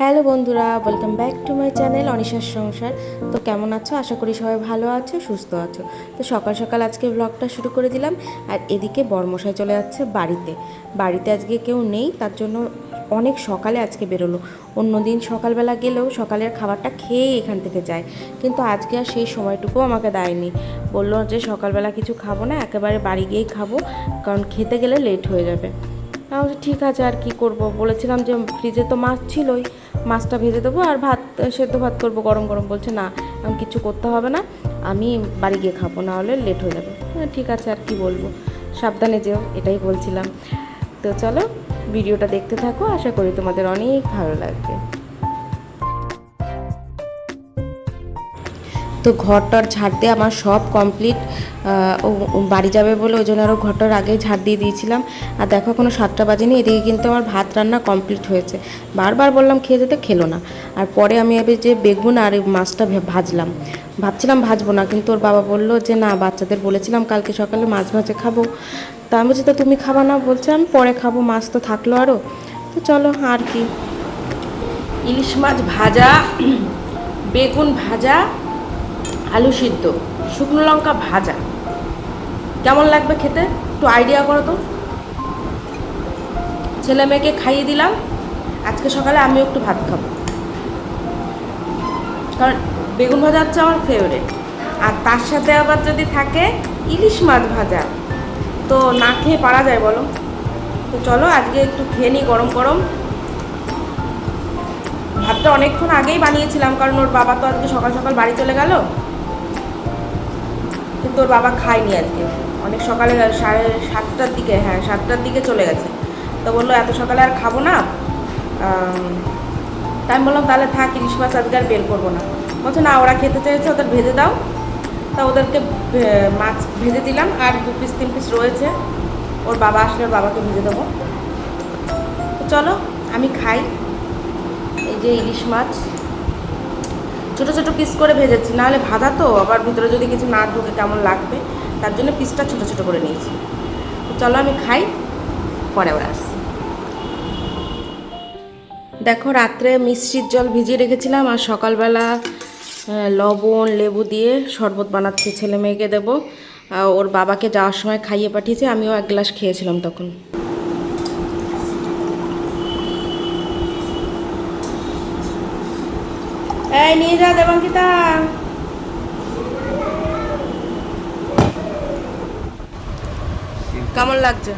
Hello বন্ধুরা welcome back to my channel অনিশার সংসার। তো কেমন আছো? আশা করি সবাই ভালো আছো, সুস্থ আছো। তো সকাল সকাল আজকে ব্লগটা শুরু করে দিলাম, আর এদিকে বর্মশাই চলে যাচ্ছে বাড়িতে। বাড়িতে আজকে কেউ নেই, তার জন্য অনেক সকালে আজকে বেরোলো। অন্যদিন সকালবেলা গেলেও সকালের খাবারটা খেয়ে এখান থেকে যায়। কিন্তু আজকে আর সেই সময়টুকু আমাকে দেয়নি। বলল যে সকালবেলা কিছু খাব না, একেবারে বাড়ি গিয়েই খাব, কারণ খেতে গেলে লেট হয়ে যাবে। আমি ঠিক আছে, আর কি করব? বলেছিলাম যে, ফ্রিজে তো মাছ ছিলই, মাছটা ভেজে দেবো আর ভাত, সেদ্ধ ভাত করব গরম গরম। বলছে, না আমি কিছু করতে হবে না, আমি বাড়ি গিয়ে খাব, না হলে লেট হয়ে যাবে। ঠিক আছে, আর কি বলব? সাবধানে যেও, এটাই বলছিলাম। তো চলো, ভিডিওটা দেখতে থাকো, আশা করি তোমাদের অনেক ভালো লাগবে। তো ঘরটার ঝাড় দিয়ে আমার সব কমপ্লিট বাড়ি যাবে বলে ওই জন্য আরও ঘরটার আগে ঝাড় দিয়ে দিয়েছিলাম। আর দেখো এখনও সাতটা বাজেনি, এদিকে কিন্তু আমার ভাত রান্না কমপ্লিট হয়েছে। বারবার বললাম খেয়ে যেতে, খেলো না। আর পরে আমি এবার যে বেগুন আর মাছটা ভাজলাম। ভাবছিলাম ভাজবো না, কিন্তু ওর বাবা বলল যে না, বাচ্চাদের বলেছিলাম কালকে সকালে মাছ ভাজে খাব। তা আমি বলছি, তো তুমি খাবা না? বলছে, আমি পরে খাব, মাছ তো থাকল আরও তো চলো, আর কি। ইলিশ মাছ ভাজা, বেগুন ভাজা আলু সিদ্ধ, শুকনো লঙ্কা ভাজা। কেমন লাগবে খেতে? একটু আইডিয়া করো তো। ছেলে মেয়েকে খাইয়ে দিলাম। আজকে সকালে আমিও একটু ভাত খাব। কারণ বেগুন ভাজা হচ্ছে আমার ফেভারিট আর তার সাথে আবার যদি থাকে ইলিশ মাছ ভাজা, তো না খেয়ে পারা যায় বলো। তো চলো আজকে একটু খেয়ে নিই গরম গরম। ভাতটা অনেকক্ষণ আগেই বানিয়েছিলাম, কারণ ওর বাবা তো আজকে সকাল সকাল বাড়ি চলে গেল। ওর বাবা খায়নি আজকে। অনেক সকালে সাড়ে সাতটার দিকে হ্যাঁ সাতটার দিকে চলে গেছে। তো বলল, এত সকালে আর খাব না? তাই আমি বললাম, তাহলে থাক, ইলিশ মাছ আজকে আর বের করব না। বলছে, না, ওরা খেতে চেয়েছে, ওদের ভেজে দাও। তা ওদেরকে মাছ ভেজে দিলাম, আর দু পিস তিন পিস রয়েছে। ওর বাবা আসলে বাবাকে ভেজে দেবো। চলো, আমি খাই। এই যে ইলিশ মাছ। ছোটো ছোটো পিস করে ভেজেছি। নাহলে ভাজা তো, আবার ভিতরে যদি কিছু না ঢোকে কেমন লাগবে? তার জন্য পিসটা ছোটো ছোটো করে নিয়েছি। চলো আমি খাই, পরে আবার আসছি। দেখো, রাত্রে মিষ্টির জল ভিজিয়ে রেখেছিলাম, আর সকালবেলা লবণ, লেবু দিয়ে শরবত বানাচ্ছি ছেলে মেয়েকে দেবো। ওর বাবাকে যাওয়ার সময় খাইয়ে পাঠিয়েছে, আমিও এক গ্লাস খেয়েছিলাম তখন। এই নিয়ে যা দেবাঙ্কিতা। কেমন লাগছে?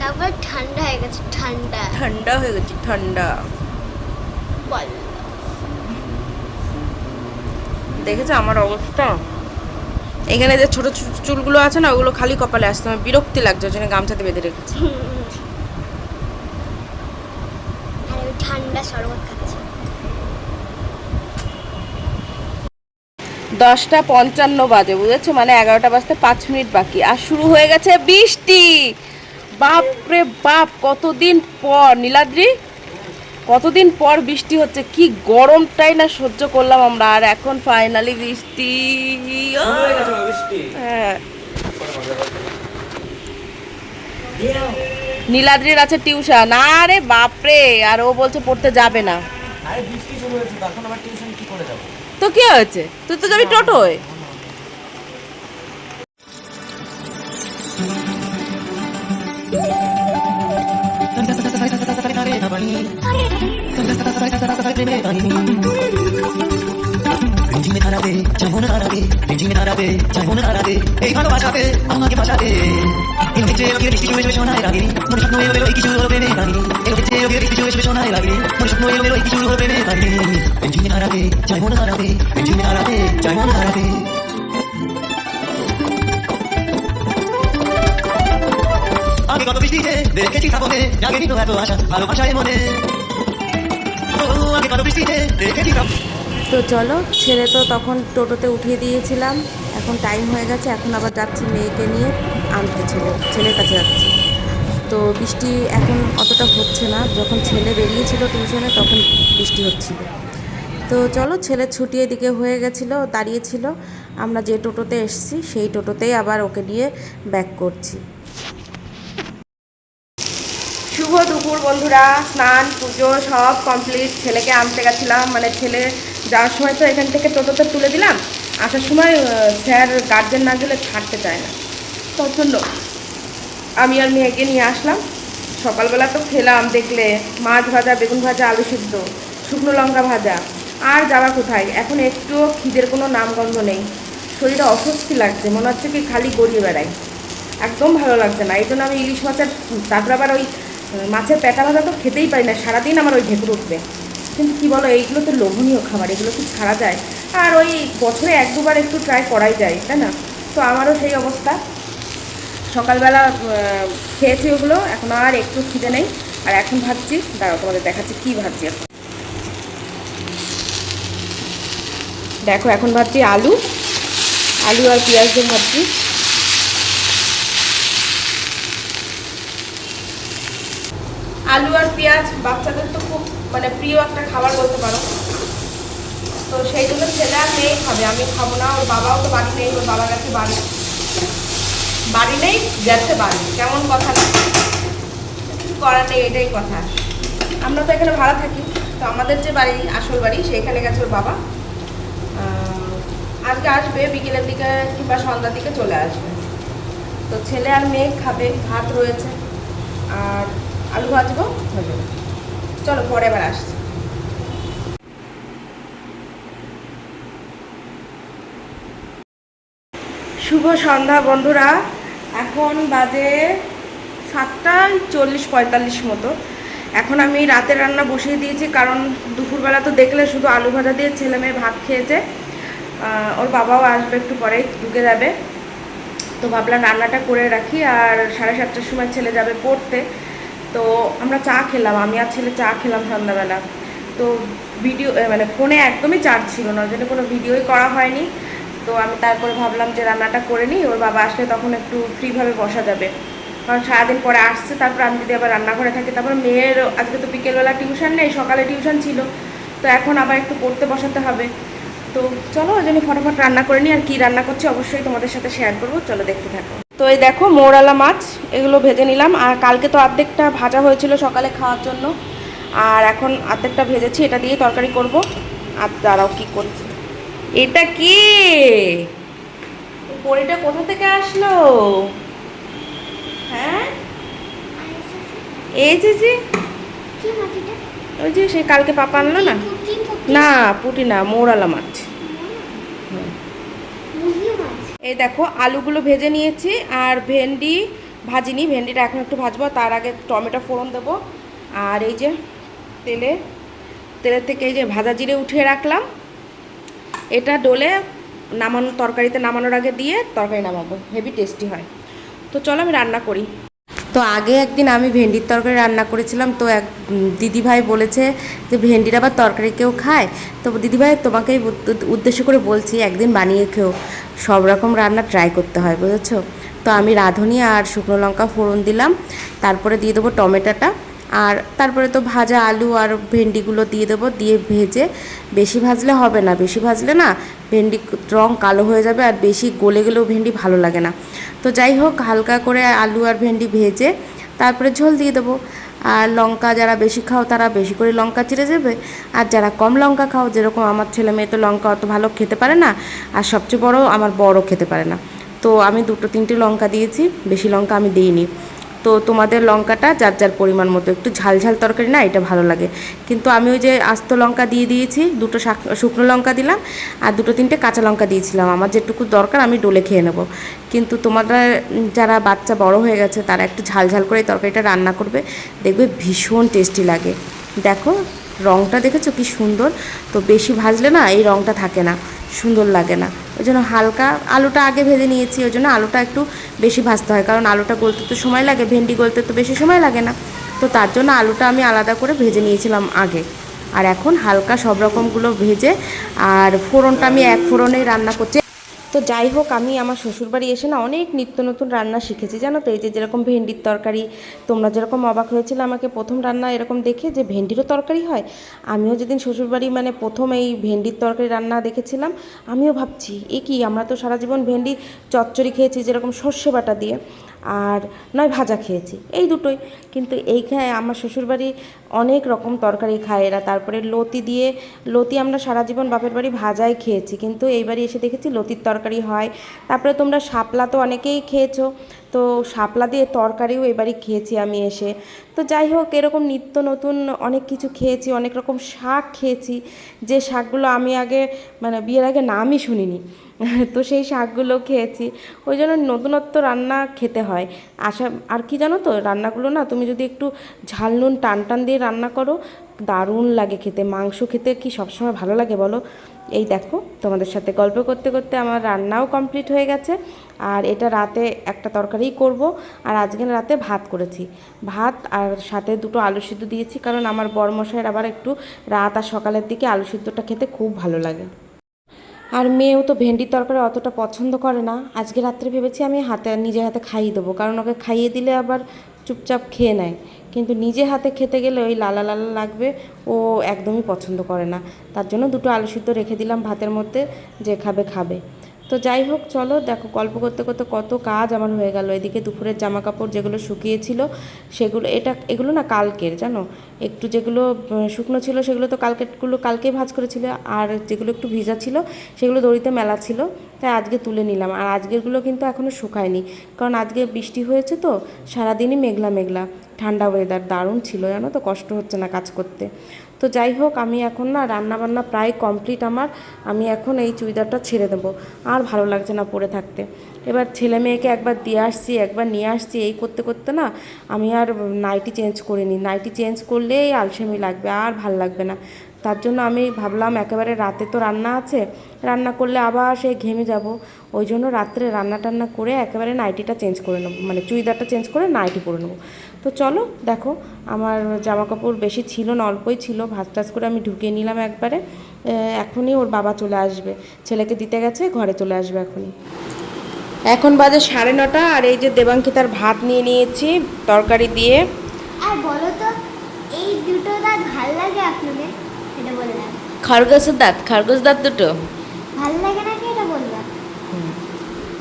তারপর ঠান্ডা হয়ে গেছে ঠান্ডা। ঠান্ডা হয়ে গেছে ঠান্ডা। বল। দেখেছ আমার অবস্থা? এখানে যে ছোট ছোট চুলগুলো আছে না ওগুলো খালি কপালে আসছে আমার বিরক্তি লাগছে ওই জন্য গামছাতে বেঁধে রেখেছি আর আমি ঠান্ডা শরবত খাচ্ছি দশটা পঞ্চান্ন বাজে, বুঝেছ? মানে এগারোটা বাজতে পাঁচ মিনিট বাকি। আর শুরু হয়ে গেছে বৃষ্টি! বাপ রে বাপ, কতদিন পর, নীলাদ্রি? কতদিন পর বৃষ্টি হচ্ছে? কি গরমটাই না সহ্য করলাম আমরা। আর এখন ফাইনালি বৃষ্টি। হ্যাঁ। নীলাদ্রির আছে টিউশন আরে বাপরে! আর ও বলছে পড়তে যাবে না। আরে বৃষ্টি শুরু হয়েছে আবার টিউশন কি করে যাব? তো কি হয়েছে তুই তো যাবি টোটোয় যেমন ধারাতে এই ভালোবাসাতে আমাকে বাঁচাতে এই হচ্ছে রবি বৃষ্টি শুয়ে শোনায় লাগে মনে স্বপ্ন এলো এই কিছু এই হচ্ছে বৃষ্টি শোনায় লাগে মনে তো চলো, ছেলে তো তখন টোটোতে উঠিয়ে দিয়েছিলাম। এখন টাইম হয়ে গেছে, এখন আবার যাচ্ছি মেয়েকে নিয়ে আনতে ছেলে ছেলের কাছে যাচ্ছি। তো বৃষ্টি এখন অতটা হচ্ছে না। যখন ছেলে বেরিয়েছিল টিউশনে তখন বৃষ্টি হচ্ছিল। তো চলো ছেলের ছুটি এদিকে হয়ে গেছিল, দাঁড়িয়েছিল। আমরা যে টোটোতে এসছি, সেই টোটোতেই আবার ওকে নিয়ে ব্যাক করছি। শুভ দুপুর বন্ধুরা, স্নান, পুজো সব কমপ্লিট ছেলেকে আনতে গেছিলাম মানে ছেলে যাওয়ার সময় তো এখান থেকে টোটোতে তুলে দিলাম। আসার সময় স্যার গার্জেন না গেলে ছাড়তে চায় না। জন্য আমি আর মেয়েকে নিয়ে আসলাম। সকালবেলা তো খেলাম, দেখলে মাছ ভাজা, বেগুন ভাজা, আলু সিদ্ধ, শুকনো লঙ্কা ভাজা। আর যাওয়া কোথায়? এখন একটুও খিদের কোনো নামগন্ধ নেই। শরীরে অস্বস্তি লাগছে, মনে হচ্ছে কি খালি গড়িয়ে বেড়াই। একদম ভালো লাগছে না। এই জন্য আমি ইলিশ মাছের, তারপর আবার ওই মাছের পেটা ভাজা তো খেতেই পারি না। সারাদিন আমার ওই ঢেকুর উঠবে। কিন্তু কি বলো, এইগুলো তো লোভনীয় খাবার, এগুলো কি ছাড়া যায়? আর ওই বছরে এক দুবার একটু ট্রাই করাই যায়, তাই না? তো আমারও সেই অবস্থা। সকালবেলা খেয়েছি ওগুলো, এখন আর একটু খিদে নেই। আর এখন ভাবছি, দাঁড়াও তোমাদের দেখাচ্ছি কী ভাবছি দেখো, এখন ভাবছি আলু আলু আর পেঁয়াজ দিয়ে ভাবছি। আলু আর পেঁয়াজ, বাচ্চাদের তো খুব মানে প্রিয় একটা খাবার বলতে পারো। তো সেই জন্য ছেলে আর মেয়ে খাবে, আমি খাব না, ওর বাবাও তো বাড়ি নেই, ওর বাবা গেছে বাড়ি। বাড়ি নেই, গেছে বাড়ি। কেমন কথা কিছু করার নেই, এটাই কথা। আমরা তো এখানে ভাড়া থাকি, তো আমাদের যে বাড়ি, আসল বাড়ি, সেইখানে গেছে ওর বাবা। আজকে আসবে, বিকেলের দিকে কিংবা সন্ধ্যার দিকে চলে আসবে। তো ছেলে আর মেয়ে খাবে, ভাত রয়েছে, আর আলু ভাজবো হয়ে চলো, পরে এবার আসছি। শুভ সন্ধ্যা, বন্ধুরা। এখন বাজে সাতটা চল্লিশ পঁয়তাল্লিশ মতো। এখন আমি রাতের রান্না বসিয়ে দিয়েছি, কারণ দুপুরবেলা তো দেখলে শুধু আলু ভাজা দিয়ে ছেলে মেয়ে ভাত খেয়েছে। ওর বাবাও আসবে একটু পরেই, ঢুকে যাবে। তো ভাবলাম রান্নাটা করে রাখি, আর সাড়ে সাতটার সময় ছেলে যাবে পড়তে। তো আমরা চা খেলাম, আমি আর ছেলে চা খেলাম সন্ধ্যাবেলা। তো ভিডিও মানে ফোনে একদমই চার্জ ছিল না, ওই জন্য কোনো ভিডিওই করা হয়নি। তো আমি তারপরে ভাবলাম যে রান্নাটা করে নিই, ওর বাবা আসলে তখন একটু ফ্রিভাবে বসা যাবে। কারণ সারাদিন পরে আসছে, তারপর আমি যদি আবার রান্না করে থাকি, তারপর মেয়ের আজকে তো বিকেলবেলা টিউশন নেই, সকালে টিউশন ছিল, তো এখন আবার একটু পড়তে বসাতে হবে। তো চলো ওই জন্য ফটাফট রান্না করে নিই, আর কি রান্না করছি অবশ্যই তোমাদের সাথে শেয়ার করব, চলো দেখতে থাকো। তো এই দেখো মোরালা মাছ, এগুলো ভেজে নিলাম, আর কালকে তো অর্ধেকটা ভাজা হয়েছিল সকালে খাওয়ার জন্য, আর এখন অর্ধেকটা ভেজেছি, এটা দিয়ে তরকারি করব। আর দাঁড়াও কী করছি। এটা কি? পরিটা কোথা থেকে আসলো? হ্যাঁ? এই যে যে। কি ওই যে সেই কালকে পাপা আনলো না? না পুটি না মোরালা মাছ। মাছ? এই দেখো আলুগুলো ভেজে নিয়েছি আর ভেন্ডি ভাজিনি। ভেন্ডিটা এখন একটু ভাজবো তার আগে টমেটো ফোড়ন দেবো। আর এই যে তেলে তেলের থেকে এই যে ভাজা জিরে উঠিয়ে রাখলাম। এটা ডলে নামানো, তরকারিতে নামানোর আগে দিয়ে তরকারি নামাবো, হেভি টেস্টি হয়। তো চলো আমি রান্না করি। তো আগে একদিন আমি ভেন্ডির তরকারি রান্না করেছিলাম, তো এক দিদিভাই বলেছে যে ভেন্ডির আবার তরকারি কেউ খায়, তো দিদিভাই তোমাকেই উদ্দেশ্য করে বলছি একদিন বানিয়ে খেও, সব রকম রান্না ট্রাই করতে হয়, বুঝেছ? তো আমি রাঁধুনি আর শুকনো লঙ্কা ফোড়ন দিলাম, তারপরে দিয়ে দেবো টমেটোটা। আর তারপরে তো ভাজা আলু আর ভেন্ডিগুলো দিয়ে দেবো, দিয়ে ভেজে বেশি ভাজলে হবে না, বেশি ভাজলে না ভেন্ডি রং কালো হয়ে যাবে আর বেশি গলে গেলেও ভেন্ডি ভালো লাগে না। তো যাই হোক, হালকা করে আলু আর ভেন্ডি ভেজে তারপরে ঝোল দিয়ে দেবো। আর লঙ্কা যারা বেশি খাও তারা বেশি করে লঙ্কা চিড়ে যাবে আর যারা কম লঙ্কা খাও, যেরকম আমার ছেলে মেয়ে তো লঙ্কা অত ভালো খেতে পারে না, আর সবচেয়ে বড় আমার বড় খেতে পারে না। তো আমি দুটো তিনটে লঙ্কা দিয়েছি, বেশি লঙ্কা আমি দিইনি। তো তোমাদের লঙ্কাটা যার যার পরিমাণ মতো, একটু ঝাল ঝাল তরকারি না, এটা ভালো লাগে। কিন্তু আমি ওই যে আস্ত লঙ্কা দিয়ে দিয়েছি, দুটো শাক- শুকনো লঙ্কা দিলাম, আর দুটো তিনটে কাঁচা লঙ্কা দিয়েছিলাম। আমার যেটুকু দরকার আমি ডলে খেয়ে নেব। কিন্তু তোমরা যারা বাচ্চা বড় হয়ে গেছে, তারা একটু ঝাল ঝাল করে তরকারিটা রান্না করবে, দেখবে ভীষণ টেস্টি লাগে। দেখো রঙটা দেখেছ কি সুন্দর? তো বেশি ভাজলে না এই রঙটা থাকে না, সুন্দর লাগে না। ওই জন্য হালকা আলুটা আগে ভেজে নিয়েছি, ওই জন্য আলুটা একটু বেশি ভাজতে হয়। কারণ আলুটা গলতে তো সময় লাগে, ভেন্ডি গলতে তো বেশি সময় লাগে না। তো তার জন্য আলুটা আমি আলাদা করে ভেজে নিয়েছিলাম আগে। আর এখন হালকা সব রকমগুলো ভেজে, আর ফোড়নটা আমি এক ফোড়নেই রান্না করছি। তো যাই হোক, আমি আমার শ্বশুরবাড়ি এসে না অনেক নিত্য নতুন রান্না শিখেছি। জানো তো, এই যে যেরকম ভেন্ডির তরকারি, তোমরা যেরকম অবাক হয়েছিল আমাকে প্রথম রান্না এরকম দেখে যে ভেন্ডিরও তরকারি হয়। আমিও যেদিন শ্বশুরবাড়ি মানে প্রথম এই ভেন্ডির তরকারি রান্না দেখেছিলাম, আমিও ভাবছি, এ কি, আমরা তো সারা জীবন ভেন্ডি চচ্চড়ি খেয়েছি যেরকম সর্ষে বাটা দিয়ে। আর নয়, ভাজা খেয়েছি। এই দুটোই। কিন্তু এইখানে আমার শ্বশুরবাড়ি অনেক রকম তরকারি খায় এরা। তারপরে লতি দিয়ে, লতি আমরা সারা জীবন বাপের বাড়ি ভাজাই খেয়েছি। কিন্তু এই বাড়ি এসে দেখেছি লতির তরকারি হয়। তারপরে তোমরা শাপলা তো অনেকেই খেয়েছো। তো শাপলা দিয়ে তরকারিও এবারই খেয়েছি আমি এসে। তো যাই হোক, এরকম নিত্য নতুন অনেক কিছু খেয়েছি, অনেক রকম শাক খেয়েছি। যে শাকগুলো আমি আগে মানে বিয়ের আগে নামই শুনিনি। তো সেই শাকগুলো খেয়েছি। ওই জন্য নতুনত্ব রান্না খেতে হয়। আশা, আর কি জানো তো, রান্নাগুলো না তুমি যদি একটু ঝাল নুন টান টান দিয়ে রান্না করো, দারুণ লাগে খেতে। মাংস খেতে কি সবসময় ভালো লাগে বলো? এই দেখো, তোমাদের সাথে গল্প করতে করতে আমার রান্নাও কমপ্লিট হয়ে গেছে। আর এটা রাতে একটা তরকারিই করব। আর আজকে রাতে ভাত করেছি। ভাত আর সাথে দুটো আলু সিদ্ধ দিয়েছি। কারণ আমার বরমশাইয়ের আবার একটু রাত আর সকালের দিকে আলু সিদ্ধটা খেতে খুব ভালো লাগে। আর মেয়েও তো ভেন্ডির তরকারি অতটা পছন্দ করে না। আজকে রাত্রে ভেবেছি আমি হাতে, নিজের হাতে খাইয়ে দেবো, কারণ ওকে খাইয়ে দিলে আবার চুপচাপ খেয়ে নেয়। কিন্তু নিজে হাতে খেতে গেলে ওই লালা লালা লাগবে, ও একদমই পছন্দ করে না। তার জন্য দুটো আলু সিদ্ধ রেখে দিলাম ভাতের মধ্যে, যে খাবে খাবে। তো যাই হোক, চলো। দেখো, গল্প করতে করতে কত কাজ আমার হয়ে গেল। এদিকে দুপুরের জামা কাপড় যেগুলো শুকিয়েছিল, সেগুলো, এটা, এগুলো না কালকের, জানো? একটু যেগুলো শুকনো ছিল, সেগুলো তো কালকেরগুলো কালকে ভাজ করেছিল। আর যেগুলো একটু ভিজা ছিল, সেগুলো দড়িতে মেলা ছিল। তাই আজকে তুলে নিলাম। আর আজকেরগুলো কিন্তু এখনও শুকায়নি। কারণ আজকে বৃষ্টি হয়েছে তো, সারাদিনই মেঘলা মেঘলা। ঠান্ডা ওয়েদার দারুণ ছিল, জানো তো? কষ্ট হচ্ছে না কাজ করতে। তো যাই হোক, আমি এখন না রান্না বান্না প্রায় কমপ্লিট আমার। আমি এখন এই চুড়িদারটা ছেড়ে দেবো। আর ভালো লাগছে না পরে থাকতে। এবার ছেলে মেয়েকে একবার দিয়ে আসছি, একবার নিয়ে আসছি। এই করতে করতে না আমি আর নাইটি চেঞ্জ করিনি। নাইটি চেঞ্জ করলে এই আলসেমি লাগবে, আর ভালো লাগবে না। তার জন্য আমি ভাবলাম একেবারে রাতে তো রান্না আছে, রান্না করলে আবার সেই ঘেমে যাব। ওই জন্য রাত্রে রান্না টান্না করে একেবারে নাইটিটা চেঞ্জ করে নেব মানে চুড়িদারটা চেঞ্জ করে নাইটি পরে নেব। তো চলো দেখো, আমার জামা কাপড় বেশি ছিল না, অল্পই ছিল, ভাজ টাজ করে আমি ঢুকিয়ে নিলাম একবারে। এখনই ওর বাবা চলে আসবে, ছেলেকে দিতে গেছে, ঘরে চলে আসবে এখনই। এখন বাজে সাড়ে নটা, আর এই যে দেবাঙ্কিতার ভাত নিয়ে নিয়েছি তরকারি দিয়ে। আর বলো তো, এই দুটো দাঁত ভালো লাগে আপনাদের? এটা বললাম খরগোশের দাঁত খরগোশ দাঁত দুটো? ভালো লাগে নাকি এটা বললাম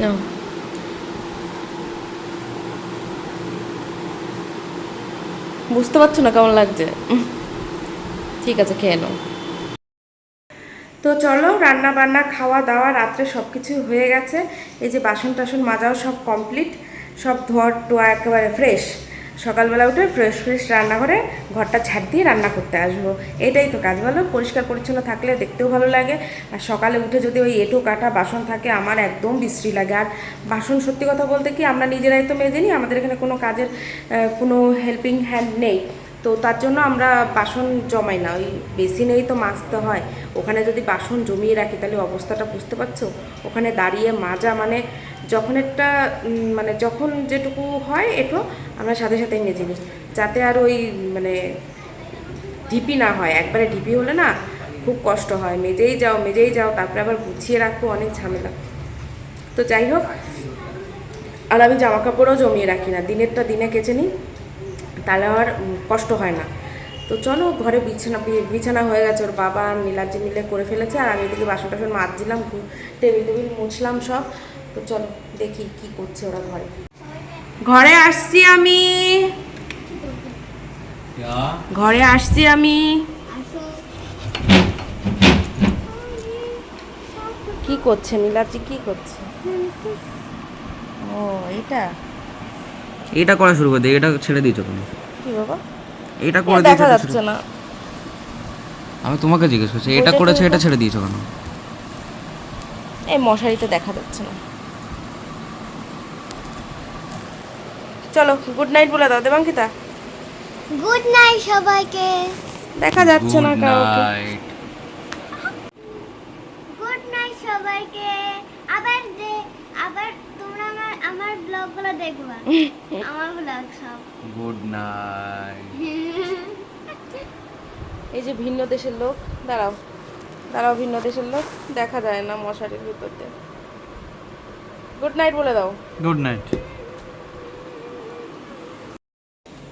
নাও। বুঝতে পারছ না কেমন লাগছে? ঠিক আছে খেয়ে নাও। তো চলো রান্না বান্না খাওয়া দাওয়া রাত্রে সব কিছু হয়ে গেছে। এই যে বাসন টাসন মাজাও সব কমপ্লিট সব ধোয়া টোয়া একেবারে ফ্রেশ সকালবেলা উঠে ফ্রেশ ফ্রেশ রান্না করে ঘরটা ছাড় দিয়ে রান্না করতে আসব। এটাই তো কাজ, বলো? পরিষ্কার পরিচ্ছন্ন থাকলে দেখতেও ভালো লাগে। আর সকালে উঠে যদি ওই এঁটো কাটা বাসন থাকে, আমার একদম বিশ্রী লাগে। আর বাসন সত্যি কথা বলতে কি, আমরা নিজেরাই তো মেজে নিই, আমাদের এখানে কোনো কাজের কোনো হেল্পিং হ্যান্ড নেই। তো তার জন্য আমরা বাসন জমাই না, ওই বেসিনেই তো মাজতে হয়। ওখানে যদি বাসন জমিয়ে রাখি, তাহলে অবস্থাটা বুঝতে পারছ? ওখানে দাঁড়িয়ে মাজা মানে যখন একটা মানে যখন যেটুকু হয় এটো আমরা সাথে সাথে মেজে নিই। যাতে আর ওই মানে ঢিপি না হয়। একবারে ঢিপি হলে না খুব কষ্ট হয়। মেজেই যাও মেজেই যাও, তারপরে আবার গুছিয়ে রাখব, অনেক ঝামেলা। তো যাই হোক, আর আমি জামা কাপড়ও জমিয়ে রাখি না। দিনেরটা দিনে কেচে নিই, তাহলে আর কষ্ট হয় না। তো চলো, ঘরে বিছানা বিছানা হয়ে গেছে। ওর বাবা আর নীলাদ্রি মিলে করে ফেলেছে। আর আমি এদিকে বাসন টাসন মাজছিলাম টেবিল টেবিল মুছলাম সব। তো চলো, দেখি কি করছে ওরা ঘরে। ঘরে আসছি আমি। ঘরে আসছি আমি। কি করছে নীলাদ্রি কি করছে? ও এটা এটা করা শুরু করে দিই এটা ছেড়ে দিয়েছ তুমি। কি বাবা? এটা করে দিয়েছ দেখা যাচ্ছে না। আমি তোমাকে জিজ্ঞেস করছি এটা করেছ এটা ছেড়ে দিয়েছ কেন? এই মশারিতে দেখা যাচ্ছে না। চলো গুড নাইট বলে দাও দেবাঙ্কিতা গুড নাইট সবাইকে। দেখা যাচ্ছে না কাউকে। গুড নাইট সবাইকে। আবার দে আবার তোমরা আমার আমার ব্লগগুলো দেখবা। আমার ব্লগ সব। গুড নাইট এই যে ভিন্ন দেশের লোক দাঁড়াও। দাঁড়াও ভিন্ন দেশের লোক দেখা যায় না মশারির ভিতর দিয়ে। গুড নাইট বলে দাও। গুড নাইট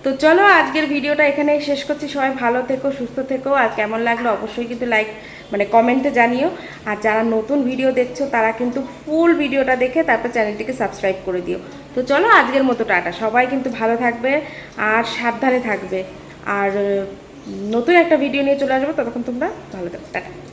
তো চলো আজকের ভিডিওটা এখানেই শেষ করছি। সবাই ভালো থেকো, সুস্থ থেকো। আর কেমন লাগল অবশ্যই কিন্তু লাইক মানে কমেন্টে জানিও। আর যারা নতুন ভিডিও দেখছ, তারা কিন্তু ফুল ভিডিওটা দেখে তারপর চ্যানেলটিকে সাবস্ক্রাইব করে দিও। তো চলো আজকের মতো টাটা। সবাই কিন্তু ভালো থাকবে আর সাবধানে থাকবে। আর নতুন একটা ভিডিও নিয়ে চলে আসব। ততক্ষণ তোমরা ভালো থাকো। টাটা।